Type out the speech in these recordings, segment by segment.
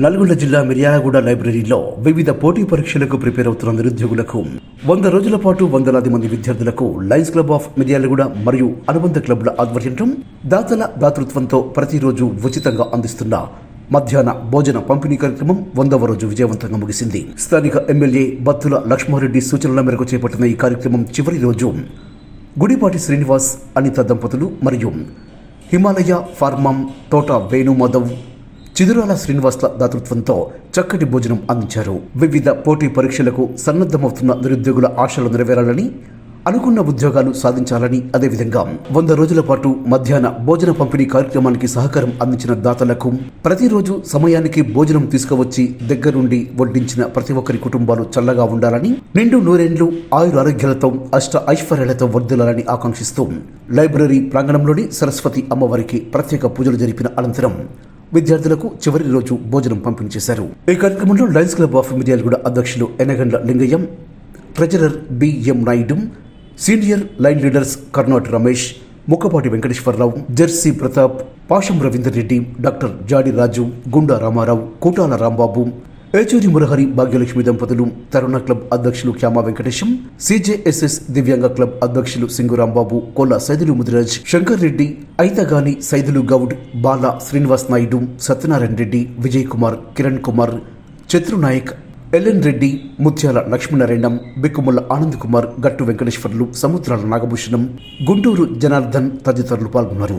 నల్గొండ జిల్లా మిర్యాలగూడ లైబ్రరీలో వివిధ పోటీ పరీక్షలకు ప్రిపేర్ అవుతున్న నిరుద్యోగులకు వంద రోజుల పాటు వందలాది మంది విద్యార్థులకు లయన్స్ క్లబ్ ఆఫ్ మిర్యాలగూడ మరియు అనుబంధ క్లబ్ల ఆధ్వర్యంలో దాతల దాతృత్వంతో ప్రతిరోజు ఉచితంగా అందిస్తున్న మధ్యాహ్న భోజన పంపిణీ కార్యక్రమం వందవ రోజు విజయవంతంగా ముగిసింది. స్థానిక ఎమ్మెల్యే బత్తుల లక్ష్మారెడ్డి సూచనల మేరకు చేపట్టిన ఈ కార్యక్రమం చివరి రోజు గుడిపాటి శ్రీనివాస్ అనిత దంపతులు మరియు హిమాలయ ఫార్మం తోట వేణు మాధవ్ చిదురాల శ్రీనివాస్ల దాతృత్వంతో చక్కటి భోజనం అందించారు. వివిధ పోటీ పరీక్షలకు సన్నద్ధమవుతున్న నిరుద్యోగుల ఆశలు నెరవేరాలని అనుకున్న ఉద్యోగాలు సాధించాలని అదేవిధంగా వంద రోజుల పాటు మధ్యాహ్న భోజన పంపిణీ కార్యక్రమానికి సహకారం అందించిన దాతలకు ప్రతిరోజు సమయానికి భోజనం తీసుకువచ్చి దగ్గరుండి వడ్డించిన ప్రతి ఒక్కరి కుటుంబాలు చల్లగా ఉండాలని నిండు నూరేండ్లు ఆయుర ఆరోగ్యాలతో అష్ట ఐశ్వర్యాలతో వర్ధిల్లాలని ఆకాంక్షిస్తూ లైబ్రరీ ప్రాంగణంలోని సరస్వతి అమ్మవారికి ప్రత్యేక పూజలు జరిపిన అనంతరం విద్యార్థులకు చివరి రోజు భోజనం పంపిణీ చేశారు. ఈ కార్యక్రమంలో లయన్స్ క్లబ్ ఆఫ్ మిర్యాలగూడ అధ్యక్షులు Enagandla Lingaiah treasurer BM Naidu senior lion leaders Karnati Ramesh Mukkapati Venkateswararao Jersey Pratap Pasham Ravinder Reddy doctor Jadi Raju గుండా రామారావు కూటాల రాంబాబు ఏచూరి మురహరి భాగ్యలక్ష్మి దంపతులు తరుణ క్లబ్ అధ్యక్షులు క్యామా వెంకటేశం సిజేఎస్ఎస్ దివ్యాంగ క్లబ్ అధ్యక్షులు సింగురాంబాబు కొల్ల సైదులు ముదిరాజ్ శంకర్ రెడ్డి ఐతగాని సైదులు గౌడ్ బాల శ్రీనివాస్ నాయుడు సత్యనారాయణ రెడ్డి విజయ్ కుమార్ కిరణ్ కుమార్ చత్రు నాయక్ ఎల్ఎన్ రెడ్డి ముత్యాల లక్ష్మీనారాయణం బిక్కుముల్ల ఆనంద్ కుమార్ గట్టు వెంకటేశ్వర్లు సముద్రాల నాగభూషణం గుంటూరు జనార్దన్ తదితరులు పాల్గొన్నారు.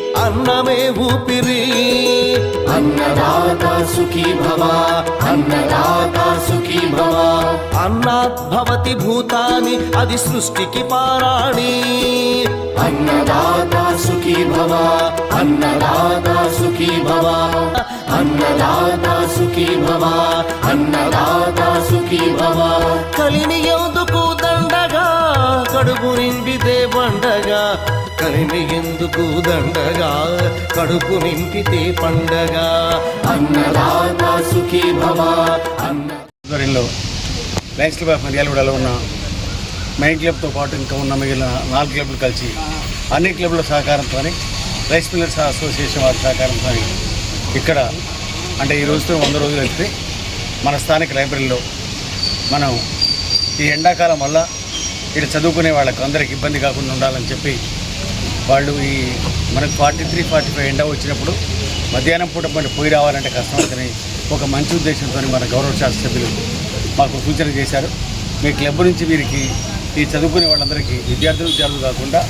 అన్నమే ఊపిరి. అన్నదాత సుఖీ భవ అన్నదాత సుఖీ భవ. అన్నాత్ భవతి భూతాని అది సృష్టికి పారాణి. అన్నదాత సుఖీ భవ అన్నదాత సుఖీ భవ. అన్నదాత సుఖీ భవ అన్నదాత సుఖీ భవ. కలిని ఎందుకు దండగా కడుపు నింపితే పండగా కలిని ఎందుకు దండగా? కడుపు నింపితే పండగ. అన్నదాత సుఖీ భవ. అన్న ఆధ్వర్యంలో లయన్స్ క్లబ్ ఆఫ్ మర్యాలగూడలో ఉన్న మైన్ క్లబ్తో పాటు ఇంకా ఉన్న మిగిలిన నాలుగు క్లబ్లు కలిసి అన్ని క్లబ్ల సహకారంతో రైస్ మిల్లర్స్ అసోసియేషన్ వారి సహకారంతో ఇక్కడ అంటే ఈ రోజుతో వంద రోజులు అయితే మన స్థానిక లైబ్రరీలో మనం ఈ ఎండాకాలం వల్ల ఇక్కడ చదువుకునే వాళ్ళకు అందరికి ఇబ్బంది కాకుండా ఉండాలని చెప్పి వాళ్ళు ఈ మనకు ఫార్టీ త్రీ ఫార్టీ ఫైవ్ ఎండ వచ్చినప్పుడు మధ్యాహ్నం పూట మరి పోయి రావాలంటే కష్టమవుతుంది ఒక మంచి ఉద్దేశంతో మన గౌరవ శాస్త్ర సభ్యులు మాకు సూచన చేశారు. మీ క్లబ్ నుంచి వీరికి ఈ చదువుకునే వాళ్ళందరికీ విద్యార్థులు విద్యార్థులు కాకుండా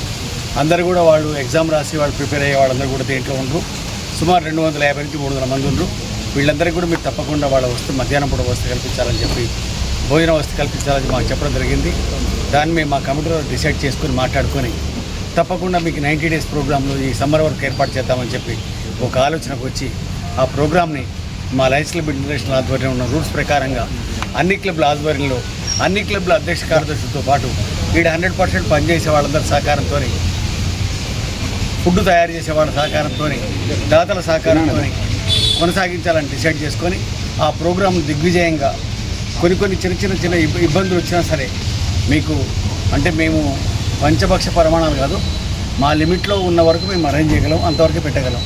అందరూ కూడా వాళ్ళు ఎగ్జామ్ రాసి వాళ్ళు ప్రిపేర్ అయ్యే వాళ్ళందరూ కూడా దేంట్లో ఉండరు. సుమారు రెండు వందల యాభై నుంచి మూడు వందల మంది ఉండరు. వీళ్ళందరికీ కూడా మీరు తప్పకుండా వాళ్ళ వస్తు మధ్యాహ్నం పూట వస్తు కల్పించాలని చెప్పి భోజన వస్తు కల్పించాలని మాకు చెప్పడం జరిగింది. దాన్ని మేము మా కమిటీలో డిసైడ్ చేసుకుని మాట్లాడుకొని తప్పకుండా మీకు నైంటీ డేస్ ప్రోగ్రాంలో ఈ సమ్మర్ వరకు ఏర్పాటు చేద్దామని చెప్పి ఒక ఆలోచనకు వచ్చి ఆ ప్రోగ్రామ్ని మా లయన్స్ క్లబ్ ఇంటర్నేషనల్ ఆధ్వర్యంలో ఉన్న రూల్స్ ప్రకారంగా అన్ని క్లబ్ల ఆధ్వర్యంలో అన్ని క్లబ్ల అధ్యక్ష కార్యదర్శులతో పాటు వీడు హండ్రెడ్ పర్సెంట్ పనిచేసే వాళ్ళందరి సహకారంతో ఫుడ్ తయారు చేసే వాళ్ళ సహకారంతో దాతల సహకారంతో కొనసాగించాలని డిసైడ్ చేసుకొని ఆ ప్రోగ్రాం దిగ్విజయంగా కొన్ని కొన్ని చిన్న చిన్న చిన్న ఇబ్బందులు వచ్చినా సరే మీకు అంటే మేము పంచపక్ష ప్రమాణాలు కాదు మా లిమిట్లో ఉన్న వరకు మేము అరేంజ్ చేయగలం అంతవరకు పెట్టగలం.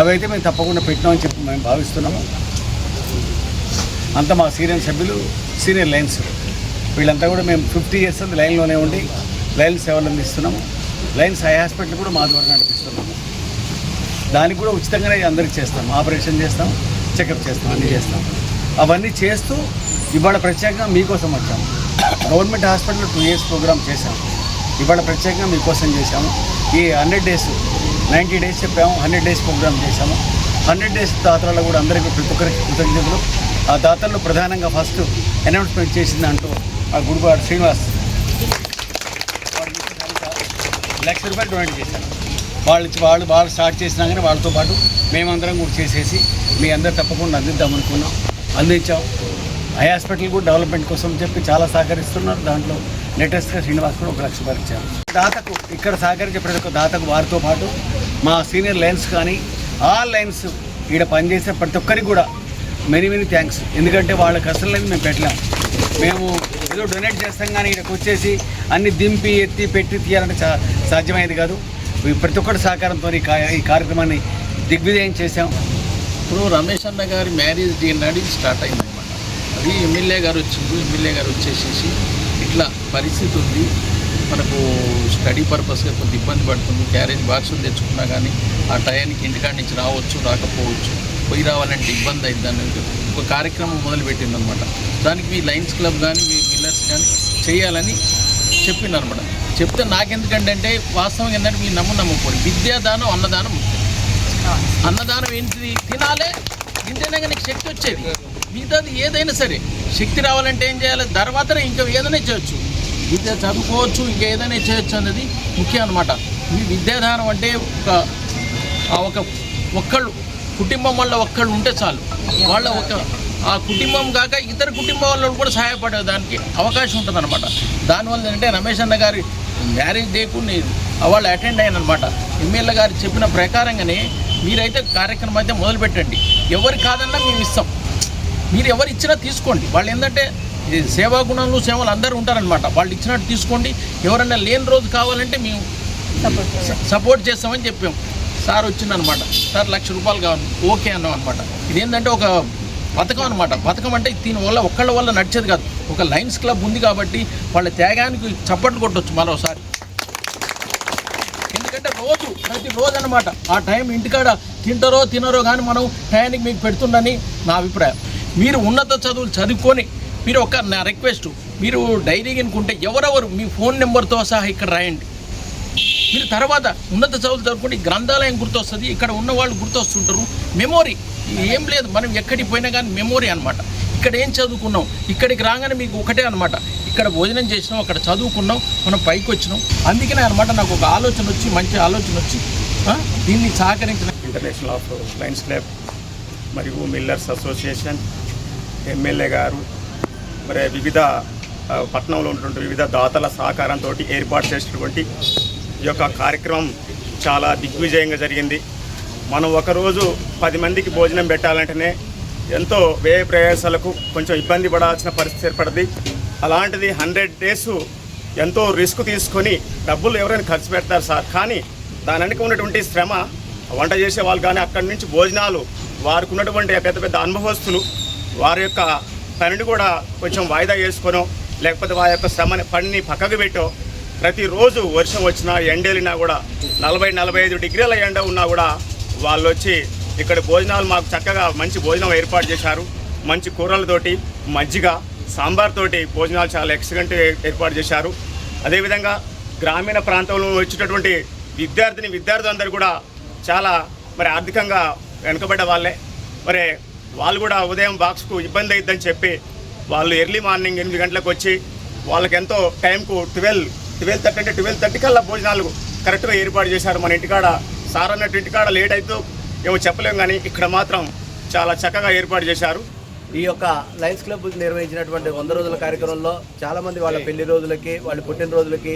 అవైతే మేము తప్పకుండా పెట్టినామని చెప్పి మేము భావిస్తున్నాము. అంతా మా సీనియర్ సభ్యులు సీనియర్ లైన్స్. వీళ్ళంతా కూడా మేము ఫిఫ్టీ ఇయర్స్ అంది లైన్లోనే ఉండి లైన్ సేవలు అందిస్తున్నాము లైన్స్ హై హాస్పిటల్ కూడా మా ద్వారా నడిపిస్తున్నాము. దానికి కూడా ఉచితంగానే అందరికి చేస్తాం. ఆపరేషన్ చేస్తాం చెకప్ చేస్తాం అన్నీ చేస్తాం. అవన్నీ చేస్తూ ఇవాళ ప్రత్యేకంగా మీకోసం వచ్చాము గవర్నమెంట్ హాస్పిటల్లో టూ ఇయర్స్ ప్రోగ్రామ్ చేశాము ఇవాళ ప్రత్యేకంగా మీకోసం చేశాము. ఈ హండ్రెడ్ డేస్ నైంటీ డేస్ చెప్పాము హండ్రెడ్ డేస్ ప్రోగ్రామ్ చేశాము. హండ్రెడ్ డేస్ దాతలలో కూడా అందరికీ ప్రతి ఒక్కరికి కృతజ్ఞతలు. ఆ దాతల్లో ప్రధానంగా ఫస్ట్ అనౌన్స్మెంట్ చేసింది అంటూ ఆ గుడిపాడు శ్రీనివాస్ లక్ష రూపాయలు డొనేట్ చేశారు. వాళ్ళు వాళ్ళు వాళ్ళు స్టార్ట్ చేసినా కానీ వాళ్ళతో పాటు మేమందరం కూడా చేసేసి మీ అందరు తప్పకుండా అందిద్దాం అనుకున్నాం. అందించాం. ఐ హాస్పిటల్ కూడా డెవలప్మెంట్ కోసం చెప్పి చాలా సహకరిస్తున్నారు. దాంట్లో లేటెస్ట్గా శ్రీనివాస్ కూడా ఒక లక్ష రూపాయలు ఇచ్చారు దాతకు ఇక్కడ సహకరించే ప్రతి ఒక్క దాతకు వారితో పాటు మా సీనియర్ లైన్స్ కానీ ఆల్ లైన్స్ ఈడ పనిచేసే ప్రతి ఒక్కరికి కూడా మెనీ మెనీ థ్యాంక్స్ ఎందుకంటే వాళ్ళ అసలు లేదు మేము పెట్టలేం. మేము ఏదో డొనేట్ చేస్తాం కానీ ఇక్కడికి వచ్చేసి అన్ని దింపి ఎత్తి పెట్టి తీయాలంటే సాధ్యమైంది కాదు. ప్రతి ఒక్కరి సహకారంతో ఈ ఈ కార్యక్రమాన్ని దిగ్విజయం చేశాం. ఇప్పుడు రమేష్ అన్న గారి మ్యారేజ్ డే నాడు స్టార్ట్ అయిందన్నమాట. అది ఎమ్మెల్యే గారు వచ్చింది ఎమ్మెల్యే గారు వచ్చేసేసి పరిస్థితి ఉంది. మనకు స్టడీ పర్పస్గా కొంత ఇబ్బంది పడుతుంది. క్యారేజ్ బాక్సులు తెచ్చుకున్నా కానీ ఆ టయానికి ఇంటికాడ నుంచి రావచ్చు రాకపోవచ్చు. పోయి రావాలంటే ఇబ్బంది అయిందని ఒక కార్యక్రమం మొదలుపెట్టిందనమాట. దానికి మీ లయన్స్ క్లబ్ కానీ మీ మిల్లర్స్ కానీ చేయాలని చెప్పిందనమాట. చెప్తే నాకెందుకంటే అంటే వాస్తవం ఏంటంటే మీ నమ్ము నమ్మకూడదు విద్యాదానం అన్నదానం అన్నదానం ఏంటిది? తినాలే. తింటేనే నీకు శక్తి వచ్చేది. మిగతాది ఏదైనా సరే. శక్తి రావాలంటే ఏం చేయాలి? తర్వాతనే ఇంకా ఏదైనా చేయొచ్చు. విద్య చదువుకోవచ్చు ఇంకేదైనా ఏదైనా చేయొచ్చు అనేది ముఖ్యం అనమాట ఈ విద్యాదానం అంటే ఒక ఒక ఒక్కళ్ళు కుటుంబం వల్ల ఒక్కళ్ళు ఉంటే చాలు. వాళ్ళ ఒక ఆ కుటుంబం కాక ఇతర కుటుంబం వాళ్ళు కూడా సహాయపడే దానికి అవకాశం ఉంటుంది అనమాట దానివల్ల ఏంటంటే రమేష్ అన్న గారి మ్యారేజ్ డేకు నేను వాళ్ళు అటెండ్ అయ్యానమాట ఎమ్మెల్యే గారు చెప్పిన ప్రకారంగానే మీరైతే కార్యక్రమం అయితే మొదలుపెట్టండి. ఎవరు కాదన్నా మేము ఇస్తాం. మీరు ఎవరు ఇచ్చినా తీసుకోండి. వాళ్ళు ఏంటంటే సేవా గుణాలు సేవలు అందరూ ఉంటారనమాట వాళ్ళు ఇచ్చినట్టు తీసుకోండి. ఎవరైనా లేని రోజు కావాలంటే మేము సపోర్ట్ చేస్తామని చెప్పాం. సార్ వచ్చిందనమాట సార్ లక్ష రూపాయలు కావాలి. ఓకే అన్నాం అనమాట ఇదేంటంటే ఒక పథకం అనమాట పథకం అంటే దీని వల్ల ఒక్కళ్ళ వల్ల నడిచేది కాదు. ఒక లయన్స్ క్లబ్ ఉంది కాబట్టి వాళ్ళ త్యాగానికి చప్పట్లు కొట్టొచ్చు మరోసారి. ఎందుకంటే రోజు ప్రతి రోజు అనమాట ఆ టైం ఇంటికాడ తింటారో తినరో కానీ మనం టయానికి మీకు పెడుతుండని నా అభిప్రాయం. మీరు ఉన్నత చదువులు చదువుకొని మీరు ఒక నా రిక్వెస్ట్ మీరు డైరీ అనుకుంటే ఎవరెవరు మీ ఫోన్ నెంబర్తో సహా ఇక్కడ రాయండి. మీరు తర్వాత ఉన్నత చదువులు చదువుకుంటే గ్రంథాలయం గుర్తొస్తుంది ఇక్కడ ఉన్న వాళ్ళు గుర్తొస్తుంటారు. మెమోరీ ఏం లేదు మనం ఎక్కడికి పోయినా కానీ మెమొరీ అనమాట ఇక్కడ ఏం చదువుకున్నాం? ఇక్కడికి రాగానే మీకు ఒకటే అనమాట ఇక్కడ భోజనం చేసినాం అక్కడ చదువుకున్నాం మనం పైకి వచ్చినాం. అందుకనే అనమాట నాకు ఒక ఆలోచన వచ్చి మంచి ఆలోచన వచ్చి దీన్ని సహకరించిన ఇంటర్నేషనల్ ఆఫ్ లైన్స్ క్లబ్ మరియు మిల్లర్స్ అసోసియేషన్ ఎమ్మెల్యే గారు మరి వివిధ పట్టణంలో ఉన్నటువంటి వివిధ దాతల సహకారంతో ఏర్పాటు చేసినటువంటి ఈ యొక్క కార్యక్రమం చాలా దిగ్విజయంగా జరిగింది. మనం ఒకరోజు పది మందికి భోజనం పెట్టాలంటేనే ఎంతో వ్యయ ప్రయాసాలకు కొంచెం ఇబ్బంది పడాల్సిన పరిస్థితి ఏర్పడింది. అలాంటిది హండ్రెడ్ డేస్ ఎంతో రిస్క్ తీసుకొని డబ్బులు ఎవరైనా ఖర్చు పెడతారు సార్. కానీ దాని వెనుక ఉన్నటువంటి శ్రమ వంట చేసే వాళ్ళు కానీ అక్కడి నుంచి భోజనాలు వారికి ఉన్నటువంటి పెద్ద పెద్ద అనుభవస్తులు వారి యొక్క పనిని కూడా కొంచెం వాయిదా చేసుకొనో లేకపోతే వారి యొక్క శ్రమని పనిని పక్కకు పెట్టో ప్రతిరోజు వర్షం వచ్చినా ఎండేలినా కూడా నలభై నలభై ఐదు డిగ్రీల ఎండ ఉన్నా కూడా వాళ్ళు వచ్చి ఇక్కడ భోజనాలు మాకు చక్కగా మంచి భోజనం ఏర్పాటు చేశారు. మంచి కూరలతోటి మజ్జిగ సాంబార్తోటి భోజనాలు చాలా ఎక్సలెంట్ ఏర్పాటు చేశారు. అదేవిధంగా గ్రామీణ ప్రాంతంలో వచ్చేటటువంటి విద్యార్థిని విద్యార్థులందరూ కూడా చాలా మరి ఆర్థికంగా వెనుకబడ్డ వాళ్ళే. మరి వాళ్ళు కూడా ఉదయం బాక్స్కు ఇబ్బంది అవుతుందని చెప్పి వాళ్ళు ఎర్లీ మార్నింగ్ ఎనిమిది గంటలకు వచ్చి వాళ్ళకి ఎంతో టైంకు ట్వెల్వ్ ట్వెల్వ్ థర్టీ అంటే ట్వెల్వ్ థర్టీ కల్లా భోజనాలు కరెక్ట్గా ఏర్పాటు చేశారు మన ఇంటికాడ. సార్ అన్నట్టు ఇంటికాడ లేట్ అయితే ఏమో చెప్పలేము కానీ ఇక్కడ మాత్రం చాలా చక్కగా ఏర్పాటు చేశారు. ఈ యొక్క లయన్స్ క్లబ్ నిర్వహించినటువంటి వంద రోజుల కార్యక్రమంలో చాలామంది వాళ్ళ పెళ్ళి రోజులకి వాళ్ళ పుట్టినరోజులకి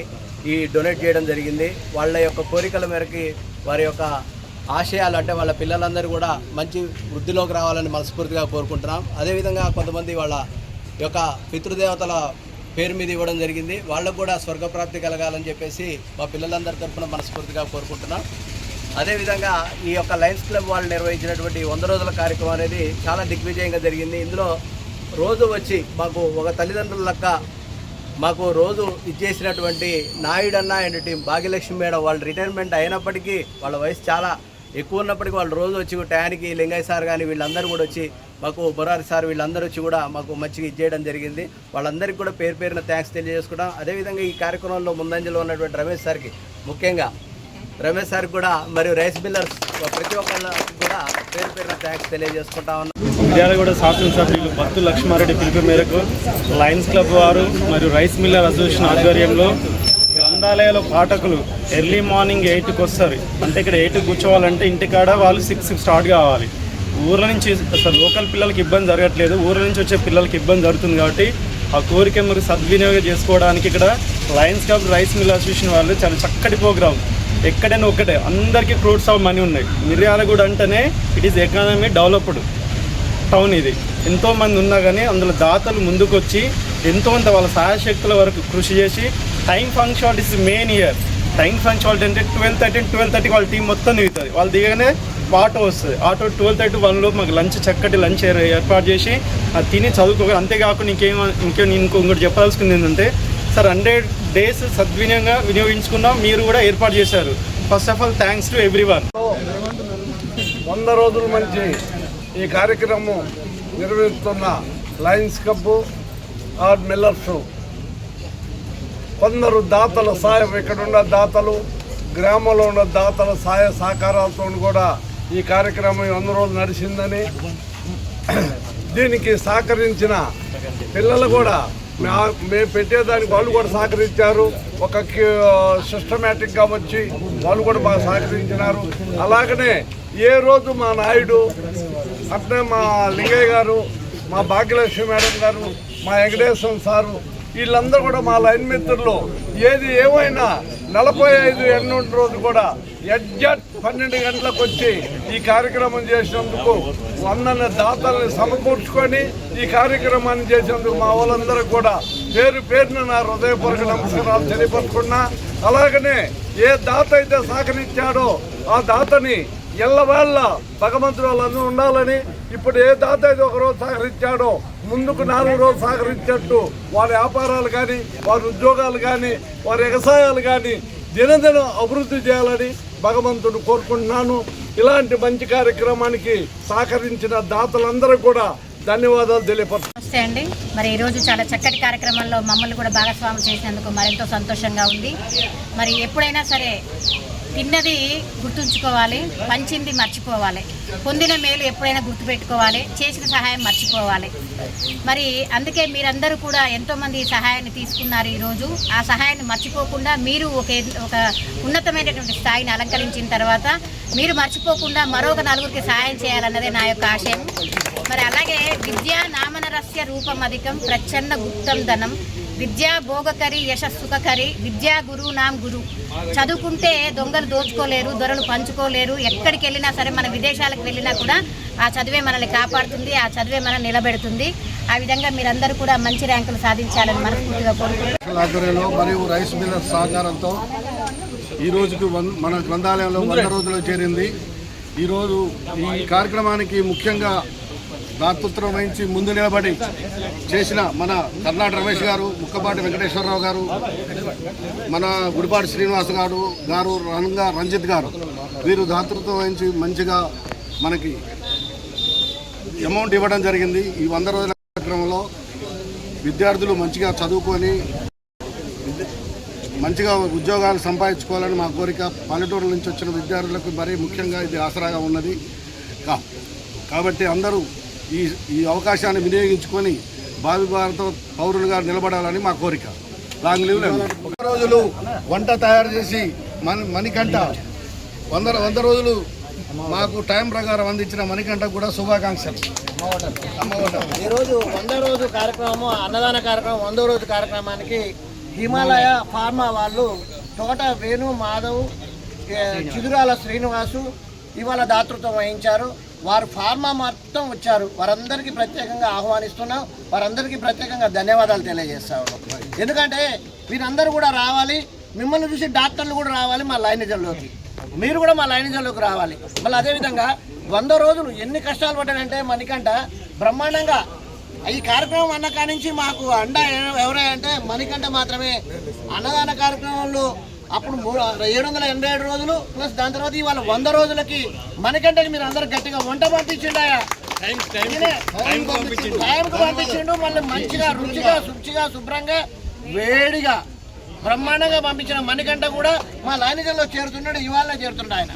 ఈ డొనేట్ చేయడం జరిగింది. వాళ్ళ యొక్క కోరికల మేరకి వారి యొక్క ఆశయాలు అంటే వాళ్ళ పిల్లలందరూ కూడా మంచి వృద్ధిలోకి రావాలని మనస్ఫూర్తిగా కోరుకుంటున్నాం. అదేవిధంగా కొంతమంది వాళ్ళ యొక్క పితృదేవతల పేరు మీద ఇవ్వడం జరిగింది. వాళ్ళకు కూడా స్వర్గప్రాప్తి కలగాలని చెప్పేసి మా పిల్లలందరి తరఫున మనస్ఫూర్తిగా కోరుకుంటున్నాం. అదేవిధంగా ఈ యొక్క లయన్స్ క్లబ్ వాళ్ళు నిర్వహించినటువంటి వంద రోజుల కార్యక్రమం అనేది చాలా దిగ్విజయంగా జరిగింది. ఇందులో రోజు వచ్చి మాకు ఒక తల్లిదండ్రుల లెక్క మాకు రోజు ఇచ్చేసినటువంటి నాయుడన్న అండ్ టీం భాగ్యలక్ష్మి మేడం వాళ్ళు రిటైర్మెంట్ అయినప్పటికీ వాళ్ళ వయసు చాలా ఎక్కువ ఉన్నప్పటికీ వాళ్ళు రోజు వచ్చి టయానికి లింగయ్య సార్ కానీ వీళ్ళందరూ కూడా వచ్చి మాకు బొరారి సార్ వీళ్ళందరూ వచ్చి కూడా మాకు మంచిగా ఇచ్చేయడం జరిగింది. వాళ్ళందరికీ కూడా పేరు పేరున థ్యాంక్స్ తెలియజేసుకుంటాం. అదేవిధంగా ఈ కార్యక్రమంలో ముందంజలో ఉన్నటువంటి రమేష్ సార్కి ముఖ్యంగా రమేష్ సార్ కూడా మరియు రైస్ మిల్లర్స్ ప్రతి ఒక్కరికి కూడా పేరు పేరున థ్యాంక్స్ తెలియజేసుకుంటా ఉన్నాం. మిర్యాలగూడ శాసనసభ్యులు భక్తు లక్ష్మారెడ్డి పిలుపు మేరకు లయన్స్ క్లబ్ వారు మరియు రైస్ మిల్లర్ అసోసియేషన్ ఆధ్వర్యంలో గ్రంథాలయాల పాఠకులు ఎర్లీ మార్నింగ్ ఎయిట్కి వస్తారు. అంటే ఇక్కడ ఎయిట్ కూర్చోవాలంటే ఇంటికాడ వాళ్ళు సిక్స్ స్టార్ట్ కావాలి. ఊర్ల నుంచి అసలు లోకల్ పిల్లలకి ఇబ్బంది జరగట్లేదు. ఊర్ల నుంచి వచ్చే పిల్లలకి ఇబ్బంది జరుగుతుంది కాబట్టి ఆ కోరిక మీరు సద్వినియోగం చేసుకోవడానికి ఇక్కడ lions club rice mill association వాళ్ళు చాలా చక్కటి ప్రోగ్రామ్ ఎక్కడైనా ఒక్కటే అందరికీ ఫ్రూట్స్ ఆఫ్ మనీ ఉన్నాయి. మిర్యాలగూడ అంటేనే it is economy developed town ఇది. ఎంతోమంది ఉన్నా కానీ అందులో దాతలు ముందుకొచ్చి ఎంతో అంత వాళ్ళ సహాయశక్తుల వరకు కృషి చేసి time function is main year time function అంటే ట్వెల్వ్ థర్టీన్ ట్వెల్వ్ థర్టీ వాళ్ళ టీం మొత్తం దిగుతుంది వాళ్ళు దిగగానే ఆటో వస్తుంది. ఆటో ట్వెల్వ్ థర్టీ వన్లో మాకు లంచ్ చక్కటి లంచ్ ఏర్పాటు చేసి అది తిని చదువుకో అంతేకాకుండా ఇంకేం ఇంకేం ఇంకో ఇంకోటి చెప్పాల్సింది ఏంటంటే సార్ హండ్రెడ్ డేస్ సద్వినియోగంగా వినియోగించుకున్నాం మీరు కూడా ఏర్పాటు చేశారు. First of all thanks to everyone వంద రోజుల నుంచి ఈ కార్యక్రమం నిర్వహిస్తున్న లయన్స్ కప్ ఆర్ మిల్లర్స్ కొందరు దాతల సాయం ఇక్కడున్న దాతలు గ్రామంలో ఉన్న దాతల సహాయ సహకారాలతో కూడా ఈ కార్యక్రమం వంద రోజులు నడిచిందని దీనికి సహకరించిన పిల్లలు కూడా మా- మేము పెట్టేదానికి వాళ్ళు కూడా సహకరించారు. ఒక సిస్టమేటిక్గా వచ్చి వాళ్ళు కూడా బాగా సహకరించినారు. అలాగనే ఏ రోజు మా నాయుడు అట్నే మా లింగయ్య గారు మా భాగ్యలక్ష్మి మేడం గారు మా వెంకటేశ్వరం సారు వీళ్ళందరూ కూడా మా లైన్ మిత్రులు ఏది ఏమైనా నలభై ఐదు ఎన్నుంటి రోజు కూడా ఎగ్జాక్ట్ పన్నెండు గంటలకు వచ్చి ఈ కార్యక్రమం చేసినందుకు వందన దాతల్ని సమకూర్చుకొని ఈ కార్యక్రమాన్ని చేసినందుకు మా వాళ్ళందరూ కూడా పేరు పేరున నా హృదయపూర్వక నమస్కారాలు తెలియపరుచుకున్నా. అలాగనే ఏ దాత అయితే సహకరించాడో ఆ దాతని ఎల్లవేళ్ళ భగవంతుడు వాళ్ళందరూ ఉండాలని ఇప్పుడు ఏ దాత అయితే ఒక రోజు సహకరించాడో ముందుకు నాలుగు రోజులు సహకరించట్టు వారి వ్యాపారాలు కానీ వారి ఉద్యోగాలు కానీ వారి వ్యవసాయాలు కానీ దినదినం అభివృద్ధి చేయాలని భగవంతుడు కోరుకుంటున్నాను. ఇలాంటి మంచి కార్యక్రమానికి సహకరించిన దాతలందరూ కూడా ధన్యవాదాలు తెలియపరుస్తున్నాను నమస్తే అండి. మరి ఈరోజు చాలా చక్కటి కార్యక్రమంలో మమ్మల్ని కూడా భాగస్వామి చేసినందుకు మరెంతో సంతోషంగా ఉంది. మరి ఎప్పుడైనా సరే తిన్నది గుర్తుంచుకోవాలి పంచింది మర్చిపోవాలి. పొందిన మేలు ఎప్పుడైనా గుర్తుపెట్టుకోవాలి చేసిన సహాయం మర్చిపోవాలి. మరి అందుకే మీరందరూ కూడా ఎంతోమంది సహాయాన్ని తీసుకున్నారు ఈరోజు. ఆ సహాయాన్ని మర్చిపోకుండా మీరు ఒక ఒక ఉన్నతమైనటువంటి స్థాయిని అలంకరించిన తర్వాత మీరు మర్చిపోకుండా మరొక నలుగురికి సహాయం చేయాలన్నదే నా యొక్క ఆశయం. మరి అలాగే విద్యా నామనరస్య రూపం అధికం ప్రచ్ఛన్న గుప్తం ధనం. విద్యా భోగకరి యశస్సుఖకరి విద్యా గురు నాం గురు. చదువుకుంటే దొంగలు దోచుకోలేరు దొరలు పంచుకోలేరు. ఎక్కడికి వెళ్ళినా సరే మన విదేశాలకు వెళ్ళినా కూడా ఆ చదివే మనల్ని కాపాడుతుంది ఆ చదివే మనల్ని నిలబెడుతుంది. ఆ విధంగా మీరందరూ కూడా మంచి ర్యాంకులు సాధించాలని మనస్ఫూర్తిగా మరియు రైస్ మిల్లర్ సహకారంతో ఈ రోజుకు మన గ్రంథాలయంలో వంద రోజులు చేరింది. ఈరోజు ఈ కార్యక్రమానికి ముఖ్యంగా దాతృత్వం వహించి ముందు నిలబడి చేసిన మన కర్ణాటక రమేష్ గారు ముక్కపాటి వెంకటేశ్వరరావు గారు మన గుడిపాటి శ్రీనివాస్ గారు గారు రంగా రంజిత్ గారు వీరు దాతృత్వం వహించి మంచిగా మనకి అమౌంట్ ఇవ్వడం జరిగింది. ఈ వంద రోజుల కార్యక్రమంలో విద్యార్థులు మంచిగా చదువుకొని మంచిగా ఉద్యోగాలు సంపాదించుకోవాలని మా కోరిక. పల్లెటూరు నుంచి వచ్చిన విద్యార్థులకు మరీ ముఖ్యంగా ఇది ఆసరాగా ఉన్నది. కా కాబట్టి అందరూ ఈ ఈ అవకాశాన్ని వినియోగించుకొని భావి భారత పౌరులుగా నిలబడాలని మా కోరిక. లాంగ్ లీవ్ ఒక రోజులు వంట తయారు చేసి మన మణికంఠ. వంద వంద రోజులు మాకు టైం ప్రకారం అందించిన మణికంఠ కూడా శుభాకాంక్షలు. ఈరోజు వంద రోజు కార్యక్రమం అన్నదాన కార్యక్రమం వందో రోజు కార్యక్రమానికి హిమాలయ ఫార్మా వాళ్ళు తోట వేణు మాధవ్ చిదురాల శ్రీనివాసు ఇవాళ దాతృత్వం వహించారు. వారు ఫార్మా మొత్తం వచ్చారు. వారందరికీ ప్రత్యేకంగా ఆహ్వానిస్తున్నాం. వారందరికీ ప్రత్యేకంగా ధన్యవాదాలు తెలియజేస్తా ఉన్నాం. ఎందుకంటే వీరందరూ కూడా రావాలి. మిమ్మల్ని చూసి డాక్టర్లు కూడా రావాలి మా లైనేజర్లోకి. మీరు కూడా మా లైనేజర్లోకి రావాలి. మళ్ళీ అదేవిధంగా వంద రోజులు ఎన్ని కష్టాలు పడ్డాడంటే మణికంట బ్రహ్మాండంగా ఈ కార్యక్రమం అన్న కానించి మాకు అండ ఎవ- మణికంట అంటే మాత్రమే. అన్నదాన కార్యక్రమంలో అప్పుడు మూడు ఏడు వందల ఎనభై ఏడు రోజులు ప్లస్ దాని తర్వాత ఇవాళ వంద రోజులకి మణికంఠకి మీరు అందరు గట్టిగా వంట పంపించిండాయా? టైంకి పంపించిండు. మళ్ళీ మంచిగా రుచిగా శుచిగా శుభ్రంగా వేడిగా బ్రహ్మాండంగా పంపించిన మణికంఠ కూడా మా లానిజంలో చేరుతున్నాడు ఇవాళ చేరుతున్నాడు ఆయన.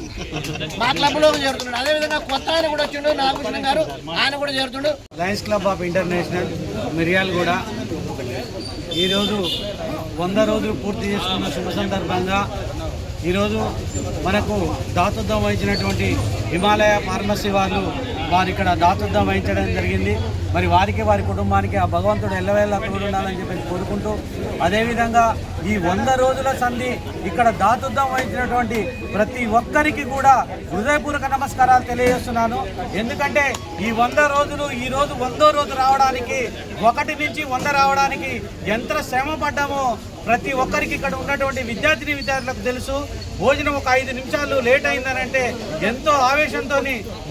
మా క్లబ్లో చేరుతున్నాడు. అదేవిధంగా కొత్త ఆయన కూడా వచ్చిండు నాగభూషణం గారు ఆయన కూడా చేరుతుండు lions club of international Miryalaguda ఈరోజు వంద రోజులు పూర్తి చేసుకున్న శుభ సందర్భంగా ఈరోజు మనకు దాతృత్వం వహించినటువంటి హిమాలయ ఫార్మసీ వాళ్ళు వారు ఇక్కడ దాతృత్వం వహించడం జరిగింది. మరి వారికి వారి కుటుంబానికి ఆ భగవంతుడు ఎల్లవేళ్ళ తోడుండాలని చెప్పి కోరుకుంటూ అదేవిధంగా ఈ వంద రోజుల సంధి ఇక్కడ దాతృత్వం వహించినటువంటి ప్రతి ఒక్కరికి కూడా హృదయపూర్వక నమస్కారాలు తెలియజేస్తున్నాను. ఎందుకంటే ఈ వంద రోజులు ఈ రోజు వందో రోజు రావడానికి ఒకటి నుంచి వంద రావడానికి ఎంత శ్రమ పడ్డామో ప్రతి ఒక్కరికి ఇక్కడ ఉన్నటువంటి విద్యార్థిని విద్యార్థులకు తెలుసు. భోజనం ఒక ఐదు నిమిషాలు లేట్ అయిందనంటే ఎంతో ఆవేశంతో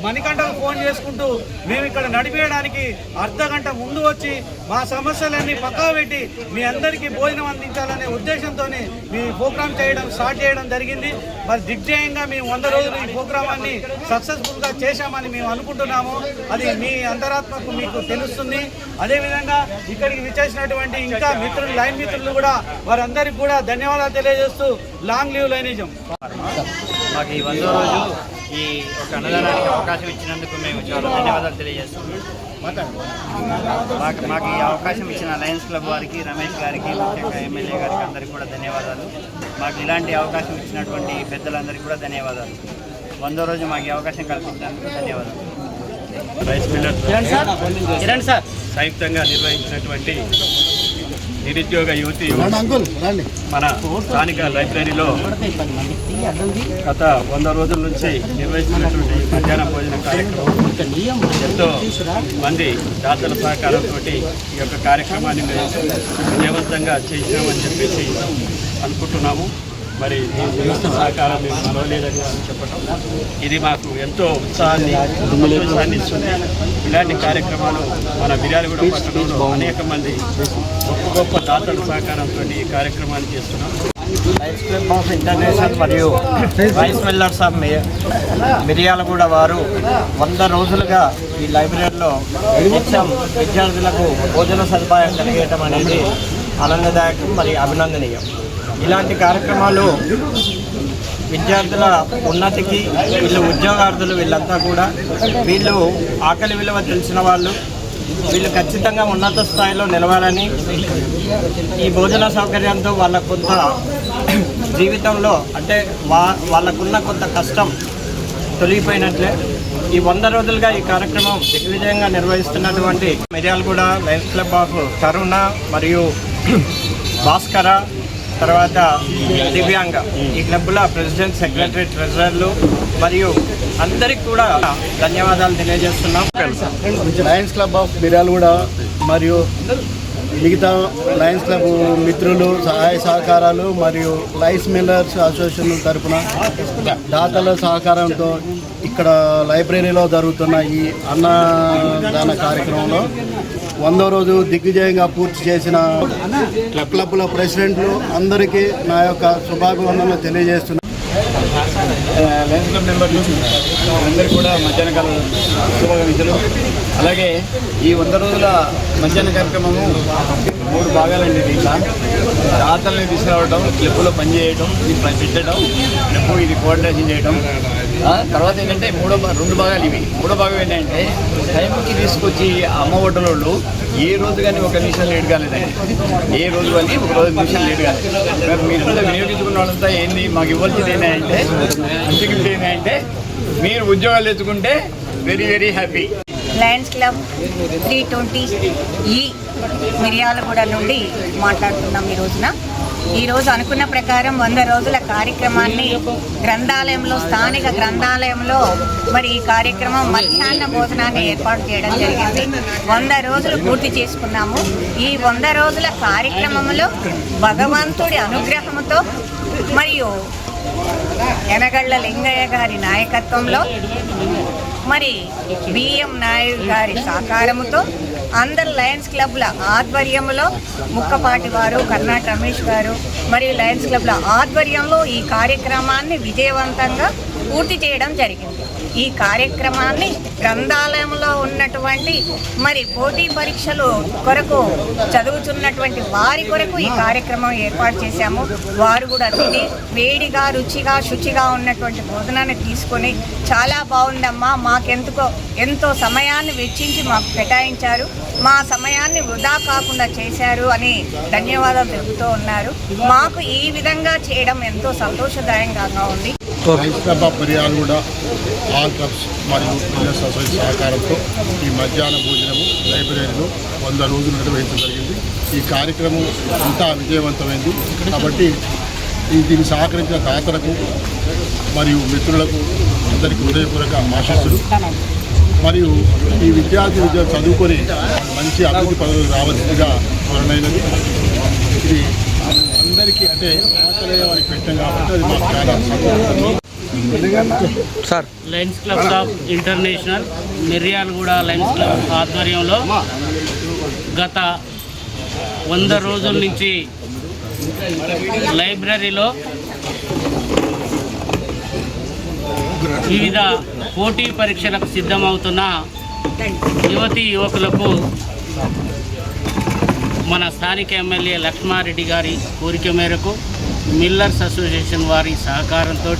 మణికంఠకు ఫోన్ చేసుకుంటూ మేము ఇక్కడ నడిపేయడానికి అర్ధ గంట ముందు వచ్చి మా సమస్యలన్నీ పక్కా పెట్టి మీ అందరికీ భోజనం అందించాలనే ఉద్దేశంతో మీ ప్రోగ్రామ్ చేయడం స్టార్ట్ చేయడం జరిగింది. మరి దిగ్జయంగా మేము వంద రోజులు ఈ ప్రోగ్రామాన్ని సక్సెస్ఫుల్గా చేశామని మేము అనుకుంటున్నాము. అది మీ అంతరాత్మకు మీకు తెలుస్తుంది. అదేవిధంగా ఇక్కడికి విచ్చేసినటువంటి ఇంకా మిత్రులు లైన్ మిత్రులు కూడా వారందరికీ కూడా ధన్యవాదాలు తెలియజేస్తూ లాంగ్ లీవ్ లైనిజం. మాకు ఈ వందో రోజు ఈ ఒక అన్నదానానికి అవకాశం ఇచ్చినందుకు మేము చాలా ధన్యవాదాలు తెలియజేస్తున్నాం. మాకు మాకు ఈ అవకాశం ఇచ్చిన లయన్స్ క్లబ్ వారికి రమేష్ గారికి ముఖ్యంగా ఎమ్మెల్యే గారికి అందరికీ కూడా ధన్యవాదాలు. మాకు ఇలాంటి అవకాశం ఇచ్చినటువంటి పెద్దలందరికీ కూడా ధన్యవాదాలు. వందో రోజు మాకు ఈ అవకాశం కల్పించినందుకు ధన్యవాదాలు. Rice miller Kiran sir. సంయుక్తంగా నిర్వహించినటువంటి నిరుద్యోగ యువతి మన స్థానిక లైబ్రరీలో గత వంద రోజుల నుంచి నిర్వహిస్తున్నటువంటి మధ్యాహ్న భోజన కార్యక్రమం ఎంతో మంది దాతల సహకారంతో ఈ యొక్క కార్యక్రమాన్ని మేము విజయవంతంగా చేసినామని చెప్పేసి అనుకుంటున్నాము. మరి ఈ వ్యవస్థ సహకారం మేము మరవలేదని ఇది మాకు ఎంతో ఉత్సాహాన్ని సంతోషాన్ని ఇస్తుంది. ఇలాంటి కార్యక్రమాలు మన మిర్యాలగూడ పట్టణంలో అనేక మంది గొప్ప గొప్ప దాతల సహకారంతో ఈ కార్యక్రమాన్ని చేస్తున్నాం. క్లబ్ ఆఫ్ ఇంటర్నేషనల్ మరియు రైస్ మిల్లర్స్ ఆఫ్ మిర్యాలగూడ వారు వంద రోజులుగా ఈ లైబ్రరీలో నిత్యం విద్యార్థులకు భోజన సదుపాయం కలిగేయటం అనేది ఆనందదాయకం మరియు అభినందనీయం. ఇలాంటి కార్యక్రమాలు విద్యార్థుల ఉన్నతికి వీళ్ళు ఉద్యోగార్థులు వీళ్ళంతా కూడా వీళ్ళు ఆకలి విలువ తెలిసిన వాళ్ళు వీళ్ళు ఖచ్చితంగా ఉన్నత స్థాయిలో నిలవాలని ఈ భోజన సౌకర్యంతో వాళ్ళ కొంత జీవితంలో అంటే వా వాళ్ళకున్న కొంత కష్టం తొలగిపోయినట్లే. ఈ వంద రోజులుగా ఈ కార్యక్రమం దిగ్విజయంగా నిర్వహిస్తున్నటువంటి Miryalaguda lions club of Karuna మరియు భాస్కర తర్వాత దివ్యాంగ. ఈ క్లబ్ల ప్రెసిడెంట్ సెక్రటరీ ట్రెజరర్లు మరియు అందరికి కూడా ధన్యవాదాలు తెలియజేస్తున్నాం. లయన్స్ క్లబ్ ఆఫ్ మిర్యాలగూడ మరియు మిగతా లయన్స్ క్లబ్ మిత్రులు సహాయ సహకారాలు మరియు లైస్ మిల్లర్స్ అసోసియేషన్ తరపున దాతల సహకారంతో ఇక్కడ లైబ్రరీలో జరుగుతున్న ఈ అన్నదాన కార్యక్రమంలో వందో రోజు దిగ్విజయంగా పూర్తి చేసిన క్లబ్ల ప్రెసిడెంట్లు అందరికీ నా యొక్క శుభాభివందనలు తెలియజేస్తున్నాను లయన్స్ క్లబ్ మెంబర్లు అందరికీ కూడా మధ్యాహ్న కాల శుభాకాంక్షలు. అలాగే ఈ వంద రోజుల మధ్యాహ్న కార్యక్రమము మూడు భాగాలండి దీంట్లో. దాతల్ని తీసుకురావడం క్లబ్లో పనిచేయడం ఇది పెట్టడం క్లబ్ ఇది కోఆర్డినేషన్ చేయడం తర్వాత ఏంటంటే మూడో రెండు భాగాలు ఇవి. మూడో భాగం ఏంటంటే టైంకి తీసుకొచ్చి అమ్మ ఒడ్డలోళ్ళు ఏ రోజు కానీ ఒక నిమిషం లేట్ కాలేదండి. ఏ రోజు కానీ ఒక రోజు నిమిషం లేట్ కాలేదు. మీరు మీరంతా వినియోగించుకున్న వాళ్ళంతా ఏంది? మాకు ఇవ్వాల్సింది ఏంటంటే అంతకింది ఏంటంటే మీరు ఉద్యోగాలు తెచ్చుకుంటే very very happy. Lions club three twenty ఈ మిర్యాలగూడ నుండి మాట్లాడుతున్నాం ఈ రోజున. ఈరోజు అనుకున్న ప్రకారం వంద రోజుల కార్యక్రమాన్ని గ్రంథాలయంలో స్థానిక గ్రంథాలయంలో మరి ఈ కార్యక్రమం మధ్యాహ్న భోజనాన్ని ఏర్పాటు చేయడం జరిగింది. వంద రోజులు పూర్తి చేసుకున్నాము. ఈ వంద రోజుల కార్యక్రమంలో భగవంతుడి అనుగ్రహంతో మరియు ఎనగళ్ళ లింగయ్య గారి నాయకత్వంలో మరి బిఎం నాయుడు గారి సహకారముతో అందరు లయన్స్ క్లబ్ల ఆధ్వర్యంలో ముక్కపాటి వారు కర్ణాట రమేష్ గారు మరియు లయన్స్ క్లబ్ల ఆధ్వర్యంలో ఈ కార్యక్రమాన్ని విజయవంతంగా పూర్తి చేయడం జరిగింది. ఈ కార్యక్రమాన్ని గ్రంథాలయంలో ఉన్నటువంటి మరి పోటీ పరీక్షలు కొరకు చదువుతున్నటువంటి వారి కొరకు ఈ కార్యక్రమం ఏర్పాటు చేశాము. వారు కూడా తిని వేడిగా రుచిగా శుచిగా ఉన్నటువంటి భోజనాన్ని తీసుకొని చాలా బాగుందమ్మా మాకెందుకో ఎంతో సమయాన్ని వెచ్చించి మాకు కేటాయించారు. మా సమయాన్ని వృధా కాకుండా చేశారు అని ధన్యవాదాలు తెలుపుతూ ఉన్నారు. మాకు ఈ విధంగా చేయడం ఎంతో సంతోషదాయకంగా ఉంది. Lions club of all clubs మరియు బిజినెస్ అసోసియేషన్ సహకారంతో ఈ మధ్యాహ్న భోజనము లైబ్రరీలో వంద రోజులు నిర్వహించడం జరిగింది. ఈ కార్యక్రమం అంతా విజయవంతమైంది. కాబట్టి ఈ దీన్ని సహకరించిన దాతలకు మరియు మిత్రులకు అందరికీ హృదయపూర్వక ఆశీస్సులు. మరియు ఈ విద్యార్థి విద్య చదువుకొని మంచి అభివృద్ధి పదవులు రావాల్సిందిగా త్వరనైనది ఇది అంటే ఆకలే వారికి పెట్టాం కాబట్టి అది మాకు చాలా సంతోషం. Lions club of international Miryalaguda lions club ఆధ్వర్యంలో గత వంద రోజుల నుంచి లైబ్రరీలో వివిధ పోటీ పరీక్షలకు సిద్ధమవుతున్న యువతి యువకులకు మన స్థానిక ఎమ్మెల్యే లక్ష్మారెడ్డి గారి కోరిక మేరకు మిల్లర్స్ అసోసియేషన్ వారి సహకారంతో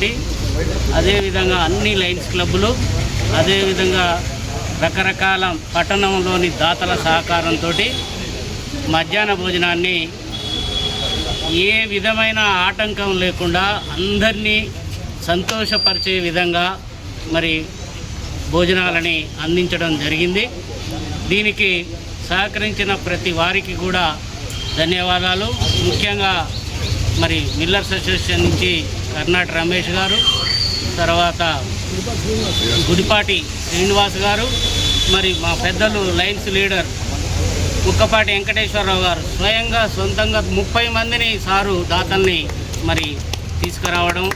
అదేవిధంగా అన్ని లైన్స్ క్లబ్బులు అదేవిధంగా రకరకాల పట్టణంలోని దాతల సహకారంతో మధ్యాహ్న భోజనాన్ని ఏ విధమైన ఆటంకం లేకుండా అందరినీ సంతోషపరిచే విధంగా మరి భోజనాలని అందించడం జరిగింది. దీనికి సహకరించిన ప్రతి వారికి కూడా ధన్యవాదాలు. ముఖ్యంగా మరి మిల్లర్స్ అసోసియేషన్ నుంచి కర్ణాట రమేష్ గారు తర్వాత గుడిపాటి శ్రీనివాస్ గారు మరి మా పెద్దలు లైన్స్ లీడర్ ముక్కపాటి వెంకటేశ్వరరావు గారు. స్వయంగా సొంతంగా ముప్పై మందిని సారు దాతల్ని మరి తీసుకురావడం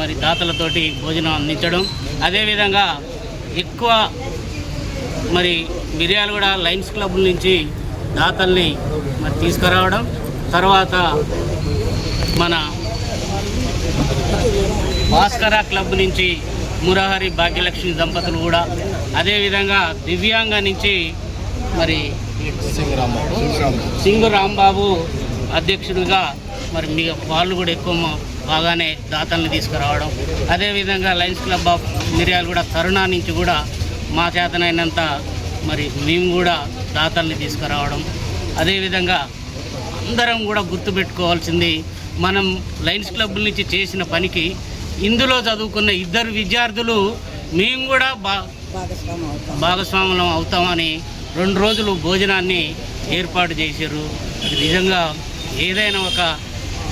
మరి దాతలతోటి భోజనం అందించడం. అదేవిధంగా ఎక్కువ మరి మిర్యాలు కూడా లయన్స్ క్లబ్ నుంచి దాతల్ని మరి తీసుకురావడం తర్వాత మన భాస్కర క్లబ్ నుంచి మురహరి భాగ్యలక్ష్మి దంపతులు కూడా అదేవిధంగా దివ్యాంగ నుంచి మరి సింగు రాంబాబు అధ్యక్షుడిగా మరి మీ వాళ్ళు కూడా ఎక్కువ బాగానే దాతల్ని తీసుకురావడం అదేవిధంగా లయన్స్ క్లబ్ ఆఫ్ మిర్యాలు కూడా తరుణా నుంచి కూడా మా చేతనైనంత మరి మేము కూడా దాతల్ని తీసుకురావడం అదేవిధంగా అందరం కూడా గుర్తుపెట్టుకోవాల్సింది మనం లయన్స్ క్లబ్ నుంచి చేసిన పనికి ఇందులో చదువుకున్న ఇద్దరు విద్యార్థులు మేము కూడా బా భాగస్వాములం అవుతామని రెండు రోజులు భోజనాన్ని ఏర్పాటు చేశారు. అది నిజంగా ఏదైనా ఒక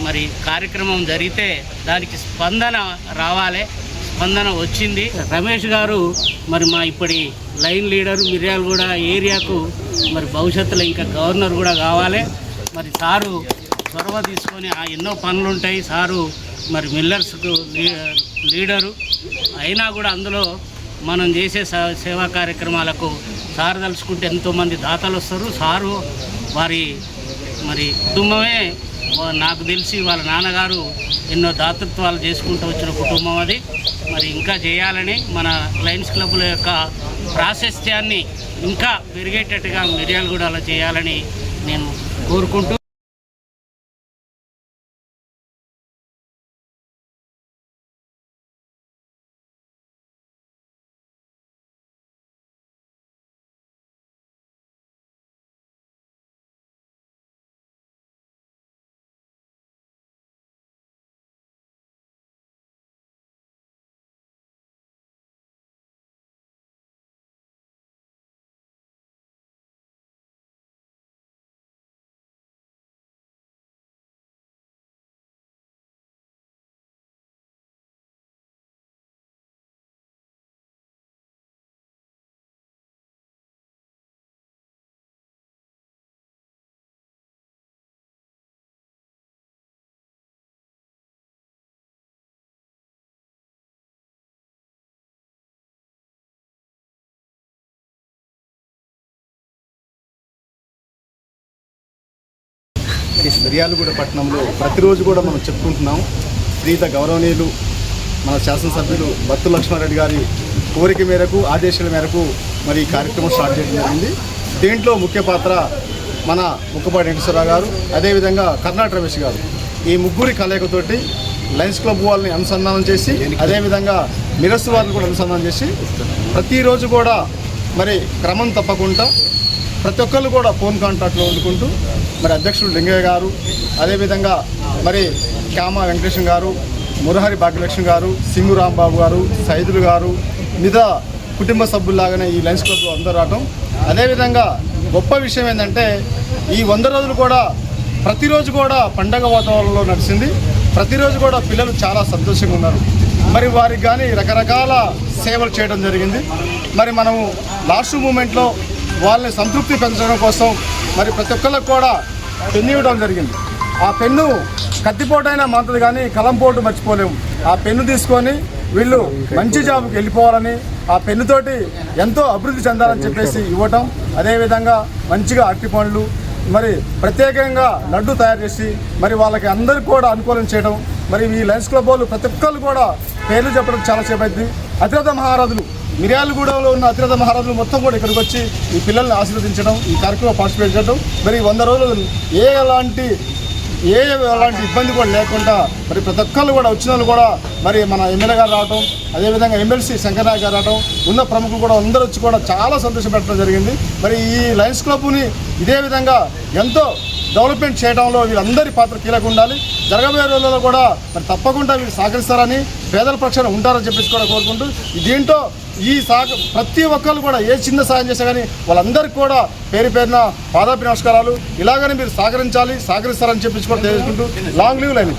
మరి కార్యక్రమం జరిగితే దానికి స్పందన రావాలి. స్పందన వచ్చింది. రమేష్ గారు మరి మా ఇప్పటి లైన్ లీడర్ మిర్యాలు కూడా ఏరియాకు మరి భవిష్యత్తులో ఇంకా గవర్నర్ కూడా కావాలి. మరి సారు చొరవ తీసుకొని ఆ ఎన్నో పనులు ఉంటాయి సారు మరి మిల్లర్స్కు లీడరు. అయినా కూడా అందులో మనం చేసే సేవా కార్యక్రమాలకు సారు తలుచుకుంటే ఎంతోమంది దాతలు వస్తారు సారు వారి మరి కుటుంబమే నాకు తెలిసి వాళ్ళ నాన్నగారు ఎన్నో దాతృత్వాలు చేసుకుంటూ వచ్చిన కుటుంబం అది. మరి ఇంకా చేయాలని మన లయన్స్ క్లబ్ల యొక్క ప్రాశస్త్యాన్ని ఇంకా పెరిగేటట్టుగా మిర్యాలగూడలో చేయాలని నేను కోరుకుంటూ మిర్యాలగూడ పట్టణంలో ప్రతిరోజు కూడా మనం చెప్పుకుంటున్నాం. ప్రీత గౌరవనీయులు మన శాసనసభ్యులు బత్తు లక్ష్మారెడ్డి గారి కోరిక మేరకు ఆదేశాల మేరకు మరి ఈ కార్యక్రమం స్టార్ట్ చేయడం జరిగింది. దీంట్లో ముఖ్య పాత్ర మన ముక్కపాటి వెంకటేశ్వరరావు గారు అదేవిధంగా కర్ణాటక రమేష్ గారు. ఈ ముగ్గురి కలయికతోటి లయన్స్ క్లబ్ వాళ్ళని అనుసంధానం చేసి అదేవిధంగా మిరస్సు వాళ్ళని కూడా అనుసంధానం చేసి ప్రతిరోజు కూడా మరి క్రమం తప్పకుండా ప్రతి ఒక్కళ్ళు కూడా ఫోన్ కాంటాక్ట్లో ఉండుకుంటూ మరి అధ్యక్షుడు లింగయ్య గారు అదేవిధంగా మరి క్యామా వెంకటేశం గారు మురహరి భాగ్యలక్ష్మి గారు సింగు రాంబాబు గారు సైదులు గారు మిగతా కుటుంబ సభ్యుల్లాగానే ఈ లయన్స్ క్లబ్ అందరూ రావటం. అదేవిధంగా గొప్ప విషయం ఏంటంటే ఈ వంద రోజులు కూడా ప్రతిరోజు కూడా పండగ వాతావరణంలో నడిచింది. ప్రతిరోజు కూడా పిల్లలు చాలా సంతోషంగా ఉన్నారు. మరి వారికి కానీ రకరకాల సేవలు చేయడం జరిగింది. మరి మనము లాస్ట్ మూమెంట్లో వాళ్ళని సంతృప్తి పెంచడం కోసం మరి ప్రతి ఒక్కరికి కూడా పెన్ను ఇవ్వడం జరిగింది. ఆ పెన్ను కత్తిపోటైనా మంతది కానీ కలంపోటు మర్చిపోలేము. ఆ పెన్ను తీసుకొని వీళ్ళు మంచి జాబ్కి వెళ్ళిపోవాలని ఆ పెన్నుతోటి ఎంతో అభివృద్ధి చెందాలని చెప్పేసి ఇవ్వటం అదేవిధంగా మంచిగా అరటి పండ్లు మరి ప్రత్యేకంగా లడ్డు తయారు చేసి మరి వాళ్ళకి అందరికీ కూడా అనుకూలం చేయడం మరి ఈ లయన్స్ క్లబ్ వాళ్ళు ప్రతి ఒక్కళ్ళు కూడా పేర్లు చెప్పడం చాలా సేపు అయింది అతిరథ మహారాజులు మిర్యాలగూడెంలో ఉన్న అతిరథ మహారాజులు మొత్తం కూడా ఇక్కడికి వచ్చి ఈ పిల్లల్ని ఆశీర్వదించడం ఈ కార్యక్రమం పార్టిసిపేట్ చేయడం మరి వంద రోజులు ఏ ఎలాంటి ఏ అలాంటి ఇబ్బంది కూడా లేకుండా మరి ప్రతి ఒక్కళ్ళు కూడా వచ్చిన వాళ్ళు కూడా మరి మన ఎమ్మెల్యే గారు రావడం అదేవిధంగా ఎమ్మెల్సీ శంకర్నాయక్ గారు రావడం ఉన్న ప్రముఖులు కూడా అందరూ వచ్చి కూడా చాలా సంతోషపెట్టడం జరిగింది. మరి ఈ లయన్స్ క్లబ్ని ఇదే విధంగా ఎంతో డెవలప్మెంట్ చేయడంలో వీళ్ళందరి పాత్ర కీలక ఉండాలి. జరగబోయే రోజుల్లో కూడా మరి తప్పకుండా వీళ్ళు సహకరిస్తారని పేదల పక్షాన ఉంటారని చెప్పేసి కూడా కోరుకుంటూ దీంట్లో ఈ సహక ప్రతి ఒక్కరు కూడా ఏ చిన్న సాయం చేసినా కానీ వాళ్ళందరికీ కూడా పేరు పేరున పాదాపి నమస్కారాలు ఇలాగనే మీరు సహకరించాలి సహకరిస్తారని చెప్పేసి కూడా తెలియజేసుకుంటూ లాంగ్ లీవ్ లైన్